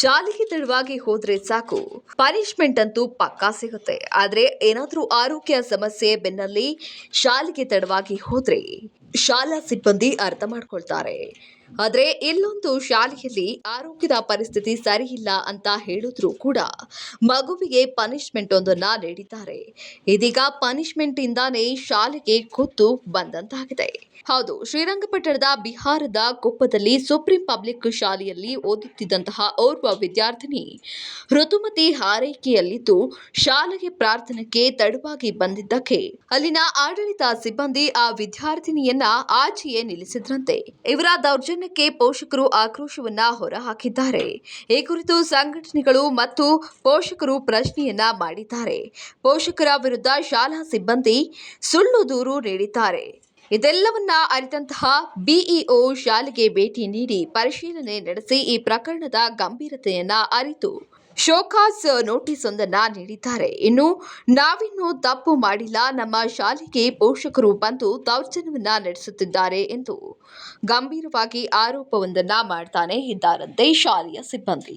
ಶಾಲೆಗೆ ತಡವಾಗಿ ಹೋದ್ರೆ ಸಾಕು. ಪನಿಷ್ಮೆಂಟ್ ಅಂತೂ ಪಕ್ಕಾ ಸಿಗುತ್ತೆ. ಆದ್ರೆ ಏನಾದ್ರೂ ಆರೋಗ್ಯ ಸಮಸ್ಯೆ ಬೆನ್ನಲ್ಲಿ ಶಾಲೆಗೆ ತಡವಾಗಿ ಹೋದ್ರೆ ಶಾಲಾ ಸಿಬ್ಬಂದಿ ಅರ್ಥ ಮಾಡ್ಕೊಳ್ತಾರೆ. ಆದ್ರೆ ಇಲ್ಲೊಂದು ಶಾಲೆಯಲ್ಲಿ ಆರೋಗ್ಯದ ಪರಿಸ್ಥಿತಿ ಸರಿಯಿಲ್ಲ ಅಂತ ಹೇಳಿದ್ರು ಕೂಡ ಮಗುವಿಗೆ ಪನಿಷ್ಮೆಂಟ್ ಒಂದನ್ನ ನೀಡಿದ್ದಾರೆ. ಇದೀಗ ಪನಿಷ್ಮೆಂಟ್ ಇಂದಾನೇ ಶಾಲೆಗೆ ಖುದ್ದು ಬಂದಂತಾಗಿದೆ. ಹೌದು, ಶ್ರೀರಂಗಪಟ್ಟಣದ ಬಿಹಾರದ ಕೊಪ್ಪದಲ್ಲಿ ಸುಪ್ರೀಂ ಪಬ್ಲಿಕ್ ಶಾಲೆಯಲ್ಲಿ ಓದುತ್ತಿದ್ದಂತಹ ಓರ್ವ ವಿದ್ಯಾರ್ಥಿನಿ ಋತುಮತಿ ಹಾರೈಕೆಯಲ್ಲಿದ್ದು ಶಾಲೆಗೆ ಪ್ರಾರ್ಥನೆಗೆ ತಡವಾಗಿ ಬಂದಿದ್ದಕ್ಕೆ ಅಲ್ಲಿನ ಆಡಳಿತ ಸಿಬ್ಬಂದಿ ಆ ವಿದ್ಯಾರ್ಥಿನಿಯನ್ನ ಆಚೆಯೇ ನಿಲ್ಲಿಸಿದ್ರಂತೆ. ಇವರ ದೌರ್ಜನ್ಯಕ್ಕೆ ಪೋಷಕರು ಆಕ್ರೋಶವನ್ನ ಹೊರಹಾಕಿದ್ದಾರೆ. ಈ ಕುರಿತು ಸಂಘಟನೆಗಳು ಮತ್ತು ಪೋಷಕರು ಪ್ರಶ್ನೆಯನ್ನ ಮಾಡಿದ್ದಾರೆ. ಪೋಷಕರ ವಿರುದ್ಧ ಶಾಲಾ ಸಿಬ್ಬಂದಿ ಸುಳ್ಳು ದೂರು ನೀಡಿದ್ದಾರೆ. ಇದೆಲ್ಲವನ್ನ ಅರಿತಂತಹ ಬಿಇಒ ಶಾಲೆಗೆ ಭೇಟಿ ನೀಡಿ ಪರಿಶೀಲನೆ ನಡೆಸಿ ಈ ಪ್ರಕರಣದ ಗಂಭೀರತೆಯನ್ನ ಅರಿತು. ಶೋಕಾಸ್ ನೋಟಿಸ್ ಒಂದನ್ನ ನೀಡಿದ್ದಾರೆ. ಇನ್ನು ನಾವಿನ್ನು ತಪ್ಪು ಮಾಡಿಲ್ಲ. ನಮ್ಮ ಶಾಲೆಗೆ ಪೋಷಕರು ಬಂದು ದೌರ್ಜನ್ಯವನ್ನ ನಡೆಸುತ್ತಿದ್ದಾರೆ ಎಂದು ಗಂಭೀರವಾಗಿ ಆರೋಪವೊಂದನ್ನ ಮಾಡ್ತಾನೆ ಇದ್ದಾರಂತೆ ಶಾಲೆಯ ಸಿಬ್ಬಂದಿ.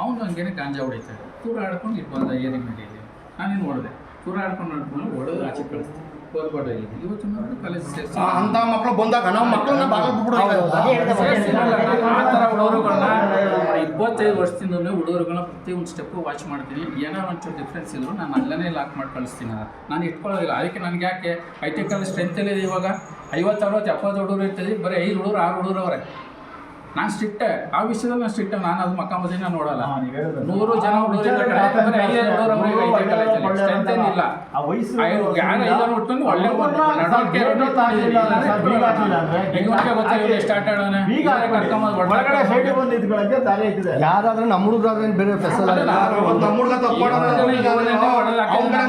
ಅವನು ಹಂಗೇನೆ ಗಾಂಜಾ ಹೊಡಿತಾರೆ ತೂರಾಡ್ಕೊಂಡು ಇಲ್ಲಿ ಬಂದ ಏನಿಗೆ ನಡೀಲಿ ನಾನೇನು ಹೊಡೆದೆ? ತೂರಾಡ್ಕೊಂಡು ಹೊಡೆದು ಆಚೆ ಕಳಿಸ್ತೀನಿ. ಅಂತ ಮಕ್ಕಳು ಬಂದಾಗ ನಾವು ಮಕ್ಕಳನ್ನ ಇಪ್ಪತ್ತೈದು ವರ್ಷದಿಂದ ಹುಡುಗರುಗಳನ್ನ ಒಂದು ಸ್ಟೆಪ್ಪು ವಾಚ್ ಮಾಡ್ತೀನಿ. ಏನೋ ಒಂಚೂರು ಡಿಫ್ರೆನ್ಸ್ ಇದ್ರು ನಾನು ಅಲ್ಲೇ ಲಾಕ್ ಮಾಡಿ ಕಳಿಸ್ತೀನಿ. ನಾನು. ಇಟ್ಕೊಳ್ಳೋದಿಲ್ಲ. ಅದಕ್ಕೆ ನನಗೆ ಯಾಕೆ? ಐ ಟಿ ಕಾಲೇಜ್ ಸ್ಟ್ರೆಂತ್ ಎಲ್ಲಿದೆ ಇವಾಗ? ಐವತ್ತು ಅರವತ್ತು ಎಪ್ಪತ್ತು ಹುಡುಗರು ಇರ್ತದೆ ಬರೀ ಐದು ಹುಡುಗರು ಆರು ಹುಡುಗರು ಅವರೇ. ನಾನು ಸ್ಟ್ರಿಕ್ಟ್ ಆ ವಿಷಯದಲ್ಲಿ ನಾನು ಸ್ಟ್ರಿಕ್ಟ್ ನಾನು ಅದು ಮಕ್ಕ ಮದಿನ ನೋಡಲ್ಲ. ನೂರು ಜನ ಹುಡುಗರು ಏನಿಲ್ಲ ಆ ವಯಸ್ಸು ಒಳ್ಳೆ ನಡವಳಿಕೆ. ಒಳಗಡೆ ಸೈಡ್ ಬಂದು ದಾರಿ ಐತಿದೆ ಯಾರಾದ್ರೂ ನಮ್ಮ ಹುಡುಗರಾದ್ರೆ ಬೇರೆ ಫೆಸಲ್ ನಮ್ಮ ಹುಡುಗ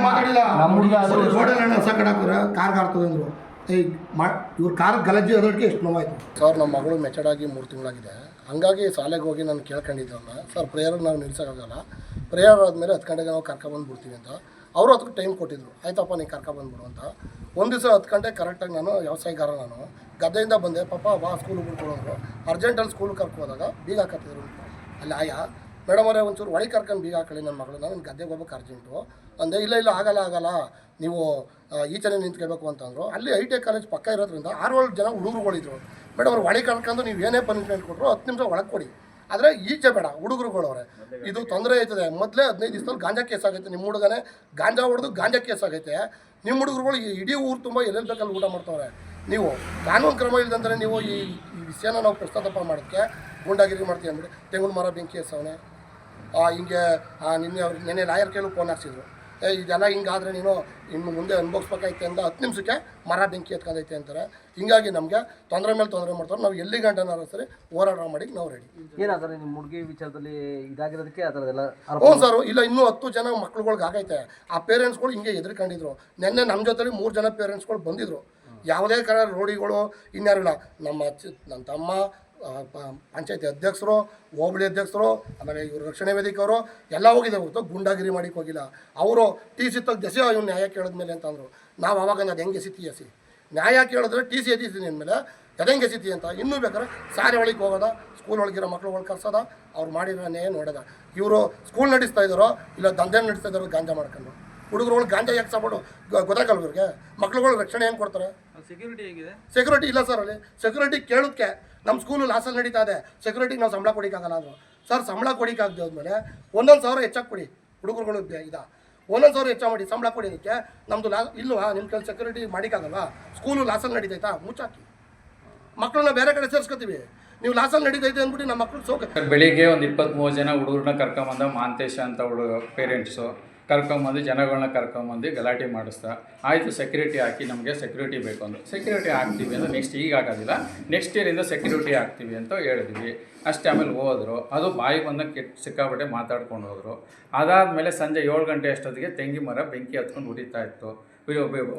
ಮಾತಾಡಿಲ್ಲ. ನಮ್ಮ ಹುಡುಗ ರೋಡಲ್ಲಿ ಹಾಕಿದ್ರೆ ಕಾರ್ ಮಾ ಇವ್ರ ಕಾರ್ ಗಲಜ್ಜಿ ಅದಕ್ಕೆ ಎಷ್ಟು ನೋವಾಯ್ತು. ಸರ್ ನಮ್ಮ ಮಗಳು ಮೆಚಡ್ ಆಗಿ ಮೂರು ತಿಂಗಳಾಗಿದೆ. ಹಂಗಾಗಿ ಶಾಲೆಗೆ ಹೋಗಿ ನಾನು ಕೇಳ್ಕೊಂಡಿದ್ದವನ್ನ ಸರ್ ಪ್ರೇಯರ್ ನಾವು ನಿಲ್ಸೋಕ್ಕಾಗಲ್ಲ. ಪ್ರೇಯರ್ ಆದಮೇಲೆ ಹತ್ತು ಗಂಟೆಗೆ ನಾವು ಕರ್ಕೊಂಡ್ ಬಿಡ್ತೀವಿ ಅಂತ. ಅವರು ಅದಕ್ಕೆ ಟೈಮ್ ಕೊಟ್ಟಿದ್ರು. ಆಯ್ತಪ್ಪ, ನೀನು ಕರ್ಕೊಬಂದ್ಬಿಡು ಅಂತ. ಒಂದು ದಿವಸ ಹತ್ತು ಗಂಟೆ ಕರೆಕ್ಟಾಗಿ ನಾನು ವ್ಯವಸಾಯಗಾರ ನಾನು. ಗದ್ದೆಯಿಂದ ಬಂದೆ, ಪಾಪ, ಬಾ ಸ್ಕೂಲಿಗೆ ಬಿಟ್ಕೊಡೋರು ಅರ್ಜೆಂಟಲ್ಲಿ ಸ್ಕೂಲಿಗೆ ಕರ್ಕೋದಾಗ ಬೀಗ ಹಾಕತ್ತಿದ್ರು. ಅಲ್ಲಿ ಆಯಾ? ಮೇಡಮ್ ಅವರೇ, ಒಂಚೂರು ಒಳಗೆ ಕರ್ಕೊಂಡು ಬೀಗ ಹಾಕಳಿ ನನ್ನ ಮಗಳು. ನಾನು ಗದ್ದೆಗೆ ಹೋಗ್ಬೇಕು ಅರ್ಜೆಂಟು. ಅಂದೆ, ಇಲ್ಲ ಇಲ್ಲ, ಆಗಲ್ಲ ಆಗಲ್ಲ. ನೀವು ಈಚನೆ ನಿಂತ್ಕೋಬೇಕು ಅಂತಂದರು. ಅಲ್ಲಿ ಐ ಟಿ ಕಾಲೇಜ್ ಪಕ್ಕ ಇರೋದ್ರಿಂದ ಆರು ಏಳು ಜನ ಹುಡುಗರುಗಳಿದ್ರು. ಮೇಡಮ್ ಅವ್ರು ಒಳಗೆ ಕರ್ಕೊಂಡು ನೀವು ಏನೇ ಪನಿಷ್ಮೆಂಟ್ ಕೊಟ್ಟರು ಹತ್ತು ನಿಮಿಷ ಒಳಗೆ ಕೊಡಿ. ಆದರೆ ಈಚೆ ಬೇಡ, ಹುಡುಗರುಗಳವ್ರೆ. ಇದು ತೊಂದರೆ ಆಯ್ತದೆ. ಮೊದಲೇ ಹದಿನೈದು ದಿವಸದಲ್ಲಿ ಗಾಂಜಾ ಕೇಸ್ ಆಗೈತೆ. ನಿಮ್ಮ ಹುಡುಗನೇ ಗಾಂಜಾ ಹೊಡೆದು ಗಾಂಜಾ ಕೇಸ್ ಆಗೈತೆ. ನಿಮ್ಮ ಹುಡುಗರುಗಳು ಇಡೀ ಊರು ತುಂಬ ಎಲ್ಲೆಲ್ಲಿ ಬೇಕಲ್ಲಿ ಊಟ ಮಾಡ್ತಾವ್ರೆ. ನೀವು ಕಾನೂನು ಕ್ರಮ ಇಲ್ದಂದ್ರೆ ನೀವು ಈ ವಿಷಯನ ನಾವು ಪ್ರಸ್ತಾಪ ಮಾಡೋಕ್ಕೆ ಗುಂಡಾಗಿರಿ ಮಾಡ್ತೀವಿ ಅಂದ್ಬಿಟ್ಟು ತೆಂಗಿನ ಮರ ಬೆಂಕಿ ಎಸವನೆ. ಹಿಂಗೆ ನಿನ್ನೆ ಅವ್ರು, ನಿನ್ನೆ ಲಾಯರ್ ಕೈಲೂ ಫೋನ್ ಹಾಕ್ಸಿದ್ರು. ಏ ಇದೆಲ್ಲ ಹಿಂಗಾದ್ರೆ ನೀನು ಇನ್ನು ಮುಂದೆ ಅನುಭವಿಸ್ಬೇಕಾಯ್ತೆ ಅಂತ ಹತ್ತು ನಿಮಿಷಕ್ಕೆ ಮರ ಬೆಂಕಿ ಎತ್ಕೊಂಡೈತೆ ಅಂತಾರೆ. ಹಿಂಗಾಗಿ ನಮಗೆ ತೊಂದರೆ ಮೇಲೆ ತೊಂದರೆ ಮಾಡ್ತಾರೆ. ನಾವು ಎಲ್ಲಿ ಗಂಟನಾರು ಸರಿ ಹೋರಾಟ ಮಾಡಿ ನಾವು ರೆಡಿ ಏನಾದ್ರೆ ನಿಮ್ಮ ಹುಡುಗಿ ವಿಚಾರದಲ್ಲಿ ಇದಾಗಿರೋದಕ್ಕೆ ಆ ಥರದ್ದೆಲ್ಲ ಹ್ಞೂ ಸರ್ ಇಲ್ಲ ಇನ್ನೂ ಹತ್ತು ಜನ ಮಕ್ಳುಗಳ್ಗೆ ಆಗೈತೆ. ಆ ಪೇರೆಂಟ್ಸ್ಗಳು ಹಿಂಗೆ ಎದುರ್ಕೊಂಡಿದ್ರು ನಿನ್ನೆ ನಮ್ಮ ಜೊತೆಲಿ ಮೂರು ಜನ ಪೇರೆಂಟ್ಸ್ಗಳು ಬಂದಿದ್ರು. ಯಾವುದೇ ಕಡೆ ರೋಡಿಗಳು ಇನ್ಯಾರಿಲ್ಲ. ನಮ್ಮ ನನ್ನ ತಮ್ಮ ಪಂಚಾಯತಿ ಅಧ್ಯಕ್ಷರು, ಹೋಬಳಿ ಅಧ್ಯಕ್ಷರು, ಆಮೇಲೆ ಇವರು ರಕ್ಷಣೆ ವೇದಿಕೆಯವರು ಎಲ್ಲ ಹೋಗಿದ್ದಾರೆ ಹೊರತು ಗುಂಡಾಗಿರಿ ಮಾಡಿಕ್ಕೆ ಹೋಗಿಲ್ಲ. ಅವರು ಟಿ ಸಿ ತಗ ದೆಸೆ ಇವ್ನು ನ್ಯಾಯ ಕೇಳಿದ್ಮೇಲೆ ಅಂತಂದರು ನಾವು ಅವಾಗ ಅದು ಹೆಂಗೆ ಸಿತಿ ಎಸಿ ನ್ಯಾಯ ಕೇಳಿದ್ರೆ ಟಿ ಸಿ ಎತ್ತಿದ್ದೀನಿ ಅಂದಮೇಲೆ ಹೆಂಗೆ ಸಿತಿ ಅಂತ ಇನ್ನೂ ಬೇಕಾದ್ರೆ ಸಾರಿ ಒಳಗೆ ಹೋಗೋದ ಸ್ಕೂಲ್ ಒಳಗಿರೋ ಮಕ್ಳುಗಳು ಕರ್ಸೋದ, ಅವ್ರು ಮಾಡಿರೋ ನ್ಯಾಯ ನೋಡೋದ. ಇವರು ಸ್ಕೂಲ್ ನಡೆಸ್ತಾ ಇದ್ದಾರೋ, ಇಲ್ಲ ದಂಧೆ ನಡೆಸ್ತಾ ಇದ್ದಾರೋ ಗಾಂಜಾ ಮಾಡ್ಕೊಂಡು ಹುಡುಗರುಗಳು ಗಾಂಜಾ ಯಾಕೆ ಸಾಬಿಡು ಗೊತ್ತಾಗಲ್ಲ ಇವ್ರಿಗೆ? ಮಕ್ಳುಗಳು ರಕ್ಷಣೆ ಏನು ಕೊಡ್ತಾರೆ? ಸೆಕ್ಯೂರಿಟಿ ಹೇಗಿದೆ? ಸೆಕ್ಯೂರಿಟಿ ಇಲ್ಲ ಸರ್ ಅಲ್ಲಿ. ಸೆಕ್ಯೂರಿಟಿ ಕೇಳೋಕ್ಕೆ ನಮ್ಮ ಸ್ಕೂಲು ಲಾಸಲ್ಲಿ ನಡೀತಾ ಇದೆ. ಸೆಕ್ಯೂರಿಟಿಗೆ ನಾವು ಸಂಬಳ ಕೊಡಿಕ್ಕಾಗಲ್ಲ ಅಂದರು ಸರ್ ಸಂಬಳ ಕೊಡಿಕ್ಕಾಗದೆ ಹೋದ್ಮೇಲೆ ಒಂದೊಂದು ಸಾವಿರ ಹೆಚ್ಚಾಗಿ ಕೊಡಿ. ಹುಡುಗರುಗಳು ಇದ. ಒಂದೊಂದು ಸಾವಿರ ಹೆಚ್ಚಾಗಿ ಮಾಡಿ ಸಂಬಳ ಕೊಡೋದಕ್ಕೆ ನಮ್ಮದು ಲಾ ಇಲ್ವಾ? ನಿಮ್ಮ ಕೆಲಸ ಸೆಕ್ಯೂರಿಟಿ ಮಾಡಿಕ್ಕಾಗಲ್ವಾ? ಸ್ಕೂಲು ಲಾಸಲ್ಲಿ ನಡೀತೈತಾ? ಮುಚ್ಚಾಕಿ. ಮಕ್ಕಳನ್ನ ಬೇರೆ ಕಡೆ ಸೇರಿಸ್ಕೊತೀವಿ. ನೀವು ಲಾಸಲ್ಲಿ ನಡೀತೈತೆ ಅಂದ್ಬಿಟ್ಟು ನಮ್ಮ ಮಕ್ಕಳು ಸೋಕ ಬೆಳಿಗ್ಗೆ ಒಂದು ಇಪ್ಪತ್ತ್ಮೂರು ಜನ ಹುಡುಗರನ್ನ ಕರ್ಕೊಂಬಂದ ಮಾಂತೇಶ ಅಂತ ಹುಡುಗ ಪೇರೆಂಟ್ಸು ಕರ್ಕೊಂಬಂದು ಜನಗಳನ್ನ ಕರ್ಕೊಂಬಂದು ಗಲಾಟೆ ಮಾಡಿಸ್ತಾ, ಆಯಿತು ಸೆಕ್ಯೂರಿಟಿ ಹಾಕಿ ನಮಗೆ ಸೆಕ್ಯೂರಿಟಿ ಬೇಕು ಅಂದರು. ಸೆಕ್ಯೂರಿಟಿ ಹಾಕ್ತೀವಿ ಅಂದರೆ ನೆಕ್ಸ್ಟ್ ಈಗ ಆಗೋದಿಲ್ಲ. ನೆಕ್ಸ್ಟ್ ಇಯರಿಂದ ಸೆಕ್ಯೂರಿಟಿ ಹಾಕ್ತೀವಿ ಅಂತ ಹೇಳಿದ್ವಿ. ಅಷ್ಟೇ ಆಮೇಲೆ ಹೋದರು. ಅದು ಬಾಯಿ ಬಂದ ಕೆಟ್ಟ ಸಿಕ್ಕಾಪಟ್ಟೆ ಮಾತಾಡ್ಕೊಂಡು ಹೋದರು. ಅದಾದಮೇಲೆ ಸಂಜೆ ಏಳು ಗಂಟೆ ಅಷ್ಟೊತ್ತಿಗೆ ತೆಂಗಿ ಮರ ಬೆಂಕಿ ಹತ್ಕೊಂಡು ಉರಿತಾ ಇತ್ತು.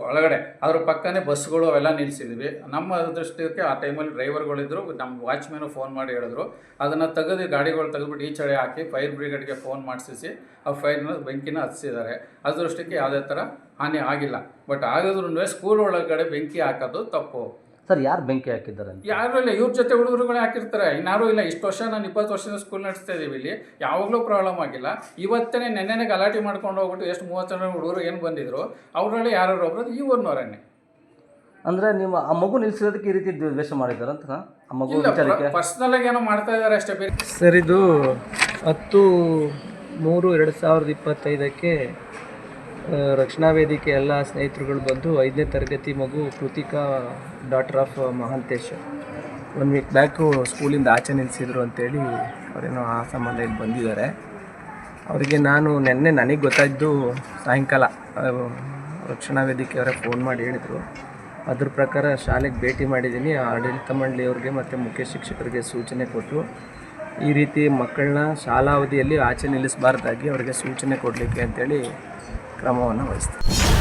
ಒಳಗಡೆ. ಅದ್ರ ಪಕ್ಕನೇ ಬಸ್ಗಳು ಅವೆಲ್ಲ ನಿಲ್ಲಿಸಿದ್ವಿ ನಮ್ಮ ದೃಷ್ಟಿಗೆ ಆ ಟೈಮಲ್ಲಿ ಡ್ರೈವರ್ಗಳಿದ್ರು, ನಮ್ಮ ವಾಚ್ಮ್ಯಾನು ಫೋನ್ ಮಾಡಿ ಹೇಳಿದ್ರು. ಅದನ್ನು ತೆಗೆದು ಗಾಡಿಗಳು ತೆಗೆದ್ಬಿಟ್ಟು ಈಚೆಡೆ ಹಾಕಿ ಫೈರ್ ಬ್ರಿಗೇಡ್ಗೆ ಫೋನ್ ಮಾಡಿಸಿ ಆ ಫೈರ್ನ ಬೆಂಕಿನ ಹತ್ತಿಸಿದ್ದಾರೆ ಅದೃಷ್ಟಕ್ಕೆ ಯಾವುದೇ ಥರ ಹಾನಿ ಆಗಿಲ್ಲ. ಬಟ್ ಆಗಿದ್ರೂ ಸ್ಕೂಲ್ ಒಳಗಡೆ ಬೆಂಕಿ ಹಾಕೋದು ತಪ್ಪು. ಸರ್ ಯಾರು ಬೆಂಕಿ ಹಾಕಿದ್ದಾರೆ ಅಂತ? ಯಾರು ಇಲ್ಲ ಇವ್ರ ಜೊತೆ ಹುಡುಗರುಗಳು ಹಾಕಿರ್ತಾರೆ. ಇನ್ನಾರು ಇಲ್ಲ ಇಷ್ಟು ವರ್ಷ ನಾನು ಇಪ್ಪತ್ತು ವರ್ಷದಿಂದ ಸ್ಕೂಲ್ ನಡೆಸ್ತಾ ಇದ್ದೀವಿ ಇಲ್ಲಿ. ಯಾವಾಗಲೂ ಪ್ರಾಬ್ಲಮ್ ಆಗಿಲ್ಲ. ಇವತ್ತೇ ನೆನ್ನೆನೆ ಗಲಾಟೆ ಮಾಡ್ಕೊಂಡು ಹೋಗ್ಬಿಟ್ಟು ಎಷ್ಟು ಮೂವತ್ತು ಜನ ಹುಡುಗರು ಏನು ಬಂದಿದ್ರು ಅವರಲ್ಲಿ ಯಾರು ಒಬ್ರು ಈ ಊರಿನವರನ್ನೇ. ಅಂದರೆ ನಿಮ್ಮ ಆ ಮಗು ನಿಲ್ಸಿರೋದಕ್ಕೆ ಈ ರೀತಿ ದ್ವೇಷ ಮಾಡಿದ್ದಾರೆ ಅಂತ ಆ ಮಗು ವಿಚಾರಕ್ಕೆ? ಪರ್ಸ್ನಲ್ ಆಗಿ ಏನೋ ಮಾಡ್ತಾ ಇದ್ದಾರೆ ಅಷ್ಟೇ ಬೇರೆ. ಸರ್ ಇದು ಹತ್ತು ಮೂರು ಎರಡು ಸಾವಿರದ ಇಪ್ಪತ್ತೈದಕ್ಕೆ ರಕ್ಷಣಾ ವೇದಿಕೆ ಎಲ್ಲ ಸ್ನೇಹಿತರುಗಳು ಬಂದು ಐದನೇ ತರಗತಿ ಮಗು Krithika daughter of Mahantesh. One week back ಸ್ಕೂಲಿಂದ ಆಚೆ ನಿಲ್ಲಿಸಿದ್ರು ಅಂತೇಳಿ ಅವರೇನೋ ಆ ಸಂಬಂಧ ಇಲ್ಲಿ ಬಂದಿದ್ದಾರೆ. ಅವರಿಗೆ ನಾನು ನಿನ್ನೆ ನನಗೆ ಗೊತ್ತಾಯಿದ್ದು ಸಾಯಂಕಾಲ ರಕ್ಷಣಾ ರಕ್ಷಣಾ ವೇದಿಕೆಯವರೇ ಫೋನ್ ಮಾಡಿ ಹೇಳಿದರು. ಅದ್ರ ಪ್ರಕಾರ ಶಾಲೆಗೆ ಭೇಟಿ ಮಾಡಿದ್ದೀನಿ. ಆಡಳಿತ ಮಂಡಳಿಯವ್ರಿಗೆ ಮತ್ತು ಮುಖ್ಯ ಶಿಕ್ಷಕರಿಗೆ ಸೂಚನೆ ಕೊಟ್ಟು ಈ ರೀತಿ ಮಕ್ಕಳನ್ನ ಶಾಲಾವಧಿಯಲ್ಲಿ ಆಚೆ ನಿಲ್ಲಿಸಬಾರ್ದಾಗಿ ಅವರಿಗೆ ಸೂಚನೆ ಕೊಡಲಿಕ್ಕೆ ಅಂತೇಳಿ ಕ್ರಮವನ್ನು ವಹಿಸ್ತಾರೆ